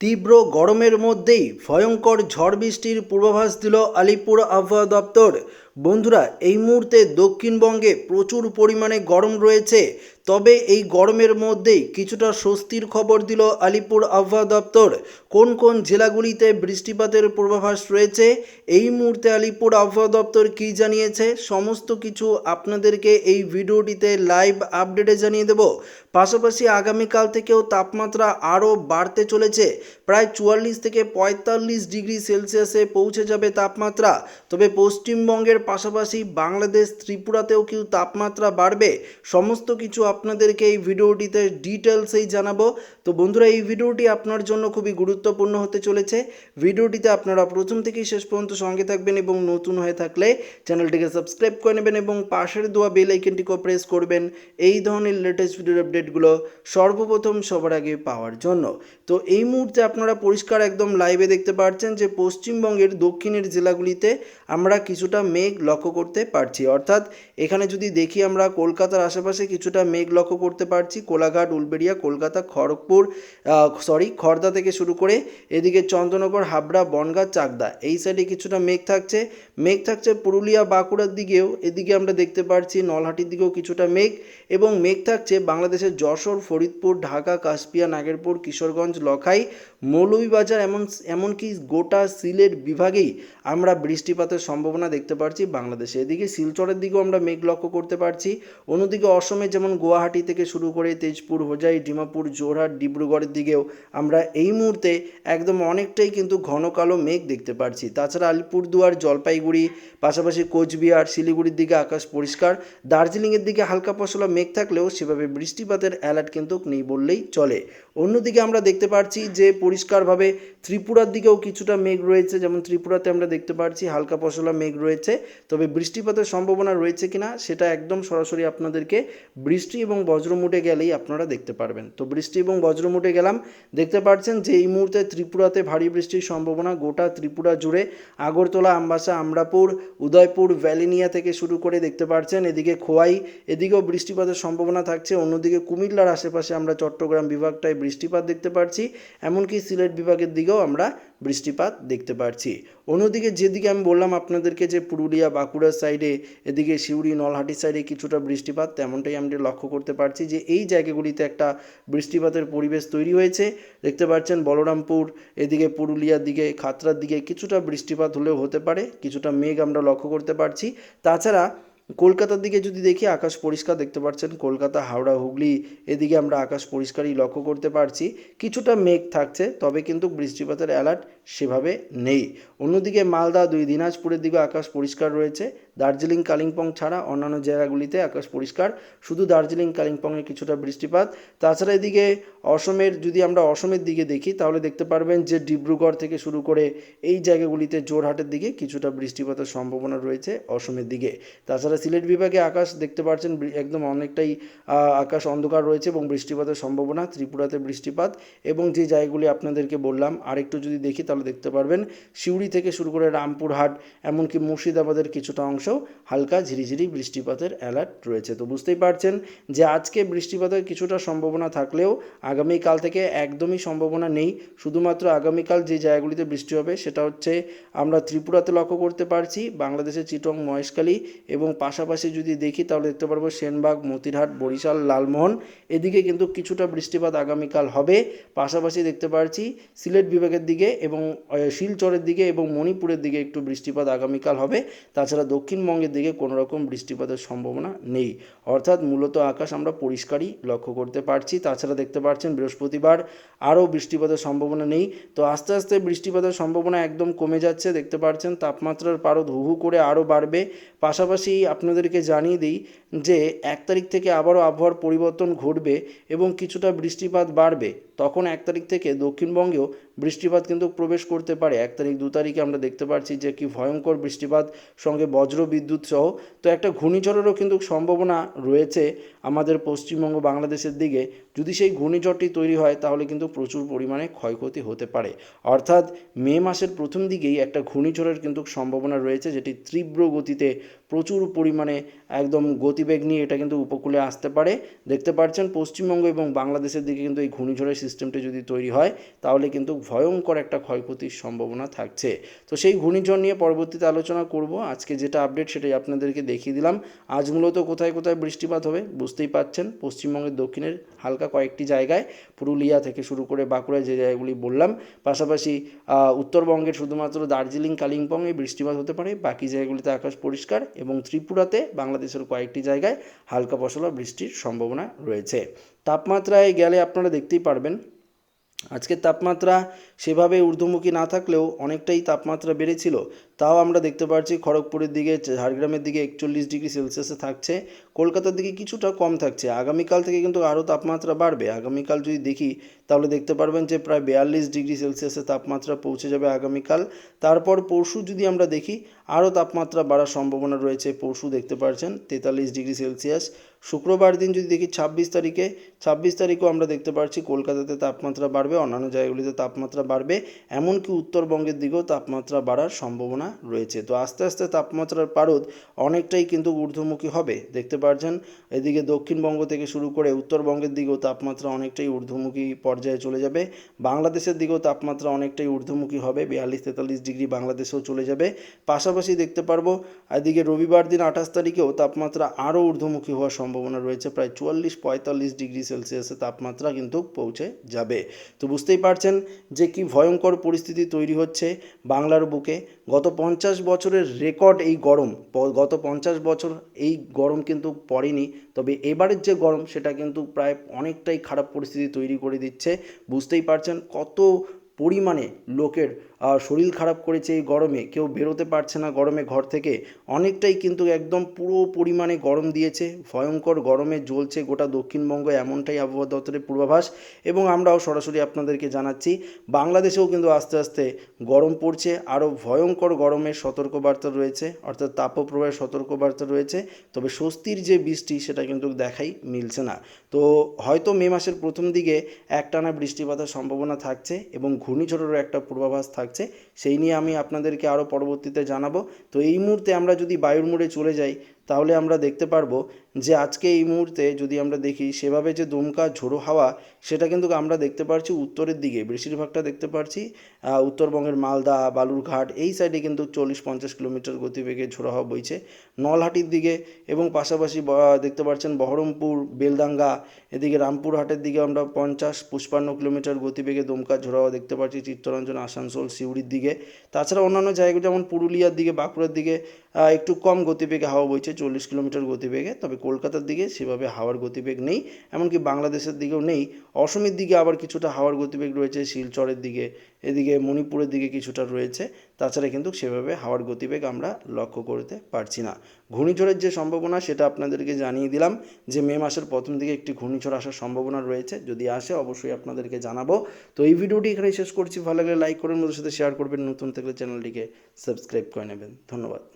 তীব্র গরমের মধ্যেই ভয়ঙ্কর ঝড় বৃষ্টির পূর্বাভাস দিল আলিপুর আবহাওয়া দপ্তর। বন্ধুরা, এই মুহূর্তে দক্ষিণবঙ্গে প্রচুর পরিমাণে গরম রয়েছে। তবে এই গরমের মধ্যেই কিছুটা স্বস্তির খবর দিল আলিপুর আবহাওয়া দপ্তর। কোন কোন জেলাগুলিতে বৃষ্টিপাতের পূর্বাভাস রয়েছে? এই মুহূর্তে আলিপুর আবহাওয়া দপ্তর কী জানিয়েছে? সমস্ত কিছু আপনাদেরকে এই ভিডিওটিতে লাইভ আপডেটে জানিয়ে দেব। পাশাপাশি আগামীকাল থেকেও তাপমাত্রা আরও বাড়তে চলেছে। প্রায় চুয়াল্লিশ থেকে পঁয়তাল্লিশ ডিগ্রি সেলসিয়াসে পৌঁছে যাবে তাপমাত্রা। তবে পশ্চিমবঙ্গের পাশাপাশি বাংলাদেশ, ত্রিপুরাতেও কি তাপমাত্রা বাড়বে। সমস্ত কিছু আপনাদেরকে এই ভিডিওটিতে ডিটেলসেই জানাব। তো বন্ধুরা, এই ভিডিওটি আপনার জন্য খুবই গুরুত্বপূর্ণ হতে চলেছে। ভিডিওটিতে আপনারা প্রথম থেকেই শেষ পর্যন্ত সঙ্গে থাকবেন এবং নতুন হয়ে থাকলে চ্যানেলটিকে সাবস্ক্রাইব করে নেবেন এবং পাশের দোয়া বেল আইকনটিকেও প্রেস করবেন। এই ধরনের লেটেস্ট ভিডিওর আপডেটগুলো সর্বপ্রথম সবার আগে পাওয়ার জন্য। তো এই মুহূর্তে আপনারা পরিষ্কার একদম লাইভে দেখতে পাচ্ছেন যে পশ্চিমবঙ্গের দক্ষিণের জেলাগুলিতে আমরা কিছুটা মেঘ লক্ষ্য করতে পারছি। অর্থাৎ এখানে যদি দেখি আমরা কলকাতার আশেপাশে কিছুটা মেঘ লক্ষ্য করতে পারছি। কোলাঘাট, উলবেড়িয়া, কলকাতা, খড়গপুর সরি খড়দা থেকে শুরু করে এদিকে চন্দ্রনগর, হাবড়া, বনগাঁ, চাকদা। এই সাইডে কিছুটা মেঘ থাকছে। মেঘ থাকছে পুরুলিয়া, বাঁকুড়ার দিকেও। এদিকে আমরা দেখতে পাচ্ছি নলহাটির দিকেও কিছুটা মেঘ এবং মেঘ থাকছে বাংলাদেশের যশোর, ফরিদপুর, ঢাকা, কাশপিয়া, নাগেরপুর, কিশোরগঞ্জ, লখাই, মৌলভীবাজার এমন, এমনকি গোটা সিলেট বিভাগেই আমরা বৃষ্টিপাতের সম্ভাবনা দেখতে পাচ্ছি বাংলাদেশে। এদিকে শিলচরের দিকেও আমরা মেঘ লক্ষ্য করতে পারছি। অন্যদিকে অসমে যেমন গুয়াহাটি থেকে শুরু করে তেজপুর, হোজাই, ডিমাপুর জোরহাট ডিব্রুগড়ের দিকেও আমরা এই মুহূর্তে একদম অনেকটাই কিন্তু ঘন কালো মেঘ দেখতে পাচ্ছি তাছাড়া আলিপুরদুয়ার, জলপাইগুড়ি, পাশাপাশি কোচবিহার, শিলিগুড়ির দিকে আকাশ পরিষ্কার। দার্জিলিংয়ের দিকে হালকা পশলা মেঘ থাকলেও সেভাবে বৃষ্টিপাতের অ্যালার্ট কিন্তু নেই বললেই চলে। অন্যদিকে আমরা দেখতে পাচ্ছি যে পরিষ্কারভাবে ত্রিপুরার দিকেও কিছুটা মেঘ রয়েছে, যেমন ত্রিপুরাতে আমরা দেখতে পাচ্ছি হালকা পশলা মেঘ রয়েছে, তবে বৃষ্টিপাতের সম্ভাবনা রয়েছে কিনা সেটা একদম সরাসরি আপনাদেরকে বৃষ্টি এবং বজ্রমুটে গেলেই আপনারা দেখতে পারবেন। তো বৃষ্টি এবং বজ্রমুটে গেলাম, দেখতে পাচ্ছেন যে এই মুহূর্তে ত্রিপুরাতে ভারী বৃষ্টির সম্ভাবনা, গোটা ত্রিপুরা জুড়ে আগরতলা, আমবাসা, আমরাপুর, উদয়পুর, ভ্যালিনিয়া থেকে শুরু করে দেখতে পাচ্ছেন এদিকে খোয়াই, এদিকেও বৃষ্টিপাতের সম্ভাবনা থাকছে, অন্যদিকে কুমিল্লার আশেপাশে আমরা চট্টগ্রাম বিভাগটায় বৃষ্টিপাত দেখতে পাচ্ছি এমনকি সিলেট বিভাগের দিকেও আমরা বৃষ্টিপাত দেখতে পাচ্ছি অন্যদিকে যেদিকে আমি বললাম আপনাদেরকে যে পুরুলিয়া বাঁকুড়ার সাইডে, এদিকে সিউড়ি নলহাটির সাইডে কিছুটা বৃষ্টিপাত, তেমনটাই আমরা লক্ষ্য করতে পারছি যে এই জায়গাগুলিতে একটা বৃষ্টিপাতের পরিবেশ তৈরি হয়েছে। দেখতে পাচ্ছেন বলরামপুর, এদিকে পুরুলিয়ার দিকে খাতড়ার দিকে কিছুটা বৃষ্টিপাত হলেও হতে পারে, কিছুটা মেঘ আমরা লক্ষ্য করতে পারছি। তাছাড়া কলকাতার দিকে যদি দেখি, আকাশ পরিষ্কার দেখতে পাচ্ছেন। কলকাতা, হাওড়া, হুগলি, এদিকে আমরা আকাশ পরিষ্কারই লক্ষ্য করতে পারছি। কিছুটা মেঘ থাকছে, তবে কিন্তু বৃষ্টিপাতের অ্যালার্ট সেভাবে নেই। অন্যদিকে মালদা দুই, দিনাজপুরের দিকে আকাশ পরিষ্কার রয়েছে। দার্জিলিং, কালিম্পং ছাড়া অন্যান্য জায়গাগুলিতে আকাশ পরিষ্কার। শুধু দার্জিলিং, কালিম্পংয়ে কিছুটা বৃষ্টিপাত। তাছাড়া এদিকে অসমের, যদি আমরা অসমের দিকে দেখি, তাহলে দেখতে পারবেন যে ডিব্রুগড় থেকে শুরু করে এই জায়গাগুলিতে জোরহাটের দিকে কিছুটা বৃষ্টিপাতের সম্ভাবনা রয়েছে অসমের দিকে। তাছাড়া সিলেট বিভাগে আকাশ দেখতে পাচ্ছেন একদম অনেকটাই আকাশ অন্ধকার রয়েছে এবং বৃষ্টিপাতের সম্ভাবনা, ত্রিপুরাতে বৃষ্টিপাত এবং যে জায়গাগুলি আপনাদেরকে বললাম, আরেকটু যদি দেখি, তাহলে দেখতে পারবেন। সিউড়ি থেকে শুরু করে রামপুরহাট, এমনকি মুর্শিদাবাদের কিছুটা অংশ হালকা ঝিরিঝিরি বৃষ্টিপাতের অ্যালার্ট রয়েছে। তো বুঝতেই পারছেন যে আজকে বৃষ্টিপাতের কিছুটা সম্ভাবনা থাকলেও আগামীকাল থেকে একদমই সম্ভাবনা নেই। শুধুমাত্র আগামীকাল যে জায়গাগুলিতে বৃষ্টি হবে সেটা হচ্ছে আমরা ত্রিপুরাতে লক্ষ্য করতে পারছি, বাংলাদেশের চিটং, মহেশখালী এবং পাশাপাশি যদি দেখি তাহলে দেখতে পারব সেনবাগ, মতিরহাট, বরিশাল, লালমোহন। এদিকে কিন্তু কিছুটা বৃষ্টিপাত আগামীকাল হবে। পাশাপাশি দেখতে পারছি সিলেট বিভাগের দিকে এবং শিলচরের দিকে এবং মণিপুরের দিকে একটু বৃষ্টিপাত আগামীকাল হবে। তাছাড়া দক্ষিণবঙ্গের দিকে কোনো রকম বৃষ্টিপাতের সম্ভাবনা নেই। অর্থাৎ মূলত আকাশ আমরা পরিষ্কারই লক্ষ্য করতে পারছি। তাছাড়া দেখতে পাচ্ছেন বৃহস্পতিবার আরও বৃষ্টিপাতের সম্ভাবনা নেই। তো আস্তে আস্তে বৃষ্টিপাতের সম্ভাবনা একদম কমে যাচ্ছে। দেখতে পাচ্ছেন তাপমাত্রার পারদ হু হু করে আরও বাড়বে। পাশাপাশি আপনাদেরকে জানিয়ে দিই যে এক তারিখ থেকে আবারও আবহাওয়ার পরিবর্তন ঘটবে এবং কিছুটা বৃষ্টিপাত বাড়বে, তখন এক তারিখ থেকে দক্ষিণবঙ্গেও বৃষ্টিপাত কিন্তু প্রবেশ করতে পারে। এক তারিখ, দু তারিখে আমরা দেখতে পাচ্ছি যে কি ভয়ঙ্কর বৃষ্টিপাত, সঙ্গে বজ্র বিদ্যুৎ সহ। তো একটা ঘূর্ণিঝড়েরও কিন্তু সম্ভাবনা রয়েছে আমাদের পশ্চিমবঙ্গ, বাংলাদেশের দিকে। যদি সেই ঘূর্ণিঝড়টি তৈরি হয়, তাহলে কিন্তু প্রচুর পরিমাণে ক্ষয়ক্ষতি হতে পারে। অর্থাৎ মে মাসের প্রথম দিকেই একটা ঘূর্ণিঝড়ের কিন্তু সম্ভাবনা রয়েছে, যেটি তীব্র গতিতে প্রচুর পরিমাণে একদম গতি গতিবেগ নিয়ে এটা কিন্তু উপকূলে আসতে পারে। দেখতে পাচ্ছেন পশ্চিমবঙ্গ এবং বাংলাদেশের দিকে কিন্তু এই ঘূর্ণিঝড়ের সিস্টেমটি যদি তৈরি হয়, তাহলে কিন্তু ভয়ঙ্কর একটা ক্ষয়ক্ষতির সম্ভাবনা থাকছে। তো সেই ঘূর্ণিঝড় নিয়ে পরবর্তীতে আলোচনা করব। আজকে যেটা আপডেট সেটাই আপনাদেরকে দেখিয়ে দিলাম। আজ মূলত কোথায় কোথায় বৃষ্টিপাত হবে বুঝতেই পাচ্ছেন। পশ্চিমবঙ্গের দক্ষিণের হালকা কয়েকটি জায়গায়, পুরুলিয়া থেকে শুরু করে বাঁকুড়া যে জায়গাগুলি বললাম, পাশাপাশি উত্তরবঙ্গের শুধুমাত্র দার্জিলিং কালিম্পংয়ে বৃষ্টিপাত হতে পারে। বাকি জায়গাগুলিতে আকাশ পরিষ্কার এবং ত্রিপুরাতে বাংলাদেশের কয়েকটি জায়গায় হালকা পশলা বৃষ্টির সম্ভাবনা রয়েছে। তাপমাত্রায় গেলে আপনারা দেখতেই পারবেন, আজকের তাপমাত্রা সেভাবে ঊর্ধ্বমুখী না থাকলেও অনেকটাই তাপমাত্রা বেড়েছিল। তাও আমরা দেখতে পাচ্ছি খড়গপুরের দিকে, ঝাড়গ্রামের দিকে একচল্লিশ ডিগ্রি সেলসিয়াসে থাকছে। কলকাতার দিকে কিছুটা কম থাকছে। আগামীকাল থেকে কিন্তু আরও তাপমাত্রা বাড়বে। আগামীকাল যদি দেখি, তাহলে দেখতে পারবেন যে প্রায় বিয়াল্লিশ ডিগ্রি সেলসিয়াসে তাপমাত্রা পৌঁছে যাবে আগামীকাল। তারপর পরশু যদি আমরা দেখি, আরও তাপমাত্রা বাড়ার সম্ভাবনা রয়েছে। পরশু দেখতে পাচ্ছেন তেতাল্লিশ ডিগ্রি সেলসিয়াস। শুক্রবার দিন যদি দেখি, ছাব্বিশ তারিখে, ছাব্বিশ তারিখেও আমরা দেখতে পাচ্ছি কলকাতাতে তাপমাত্রা বাড়বে, অন্যান্য জায়গাগুলিতে তাপমাত্রা বাড়বে। এমনকি উত্তরবঙ্গের দিকেও তাপমাত্রা বাড়ার সম্ভাবনা রয়েছে। তো আস্তে আস্তে তাপমাত্রার পারদ অনেকটাই কিন্তু ঊর্ধ্বমুখী হবে। দেখতে পাচ্ছেন এদিকে দক্ষিণবঙ্গ থেকে শুরু করে উত্তরবঙ্গের দিকেও তাপমাত্রা অনেকটাই ঊর্ধ্বমুখী পর্যায়ে চলে যাবে। বাংলাদেশের দিকেও তাপমাত্রা অনেকটাই ঊর্ধ্বমুখী হবে, বিয়াল্লিশ তেতাল্লিশ ডিগ্রি বাংলাদেশেও চলে যাবে। পাশাপাশি দেখতে পারব, এদিকে রবিবার দিন আঠাশ তারিখেও তাপমাত্রা আরও ঊর্ধ্বমুখী হওয়ার সম্ভাবনা রয়েছে। প্রায় চুয়াল্লিশ পঁয়তাল্লিশ ডিগ্রি সেলসিয়াসে তাপমাত্রা কিন্তু পৌঁছে যাবে। তো বুঝতেই পারছেন যে কি ভয়ঙ্কর পরিস্থিতি তৈরি হচ্ছে বাংলার বুকে। গত পঞ্চাশ বছরের রেকর্ড এই গরম গত পঞ্চাশ বছর এই গরম কিন্তু পড়েনি, তবে এবারের যে গরম সেটা কিন্তু প্রায় অনেকটাই খারাপ পরিস্থিতি তৈরি করে দিচ্ছে। বুঝতেই পারছেন কত পরিমাণে লোকের শরীর খারাপ করেছে এই গরমে, কেউ বেরোতে পারছে না গরমে ঘর থেকে। অনেকটাই কিন্তু একদম পুরো পরিমাণে গরম দিয়েছে। ভয়ঙ্কর গরমে জ্বলছে গোটা দক্ষিণবঙ্গ, এমনটাই আবহাওয়া দপ্তরের পূর্বাভাস। এবং আমরাও সরাসরি আপনাদেরকে জানাচ্ছি, বাংলাদেশেও কিন্তু আস্তে আস্তে গরম পড়ছে। আরও ভয়ঙ্কর গরমের সতর্কবার্তা রয়েছে, অর্থাৎ তাপপ্রবাহের সতর্কবার্তা রয়েছে। তবে স্বস্তির যে বৃষ্টি, সেটা কিন্তু দেখাই মিলছে না। তো হয়তো মে মাসের প্রথম দিকে একটানা বৃষ্টিপাতের সম্ভাবনা থাকছে এবং ঘূর্ণিঝড়েরও একটা পূর্বাভাস থাকছে। সেই নিয়ে আমি আপনাদেরকে আরও পরবর্তীতে জানাব। তো এই মুহূর্তে আমরা যদি বায়ুর মোড়ে চলে যাই, তাহলে আমরা দেখতে পারব যে আজকে এই মুহূর্তে যদি আমরা দেখি, সেভাবে যে দমকা, ঝোড়ো হাওয়া, সেটা কিন্তু আমরা দেখতে পারছি উত্তরের দিকে। বেশিরভাগটা দেখতে পারছি উত্তরবঙ্গের মালদা, বালুরঘাট, এই সাইডে কিন্তু চল্লিশ পঞ্চাশ কিলোমিটার গতিবেগে ঝোড়ো হাওয়া বইছে। নলহাটির দিকে এবং পাশাপাশি দেখতে পাচ্ছেন বহরমপুর বেলদাঙ্গা এদিকে রামপুরহাটের দিকে আমরা পঞ্চাশ, পুষ্পান্ন কিলোমিটার গতিবেগে দমকা, ঝোড়ো হাওয়া দেখতে পাচ্ছি চিত্তরঞ্জন, আসানসোল, সিউড়ির দিকে। তাছাড়া অন্যান্য জায়গা যেমন পুরুলিয়ার দিকে, বাঁকুড়ার দিকে একটু কম গতিবেগে হাওয়া বইছে, চল্লিশ কিলোমিটার গতিবেগে। তবে কলকাতার দিকে সেভাবে হাওয়ার গতিবেগ নেই, এমনকি বাংলাদেশের দিকেও নেই। অসমের দিকে আবার কিছুটা হাওয়ার গতিবেগ রয়েছে, শিলচরের দিকে, এদিকে মণিপুরের দিকে কিছুটা রয়েছে। তাছাড়া কিন্তু সেভাবে হাওয়ার গতিবেগ আমরা লক্ষ্য করতে পারছি না। ঘূর্ণিঝড়ের যে সম্ভাবনা, সেটা আপনাদেরকে জানিয়ে দিলাম যে মে মাসের প্রথম দিকে একটি ঘূর্ণিঝড় আসার সম্ভাবনা রয়েছে। যদি আসে, অবশ্যই আপনাদেরকে জানাব। তো এই ভিডিওটি এখানে শেষ করছি। ভালো লাগলে লাইক করবেন ওদের সাথে শেয়ার করবেন। নতুন থাকলে চ্যানেলটিকে সাবস্ক্রাইব করে নেবেন। ধন্যবাদ।